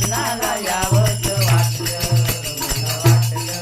तुझ्या भजनाला यावंस वाटलं वाटलं.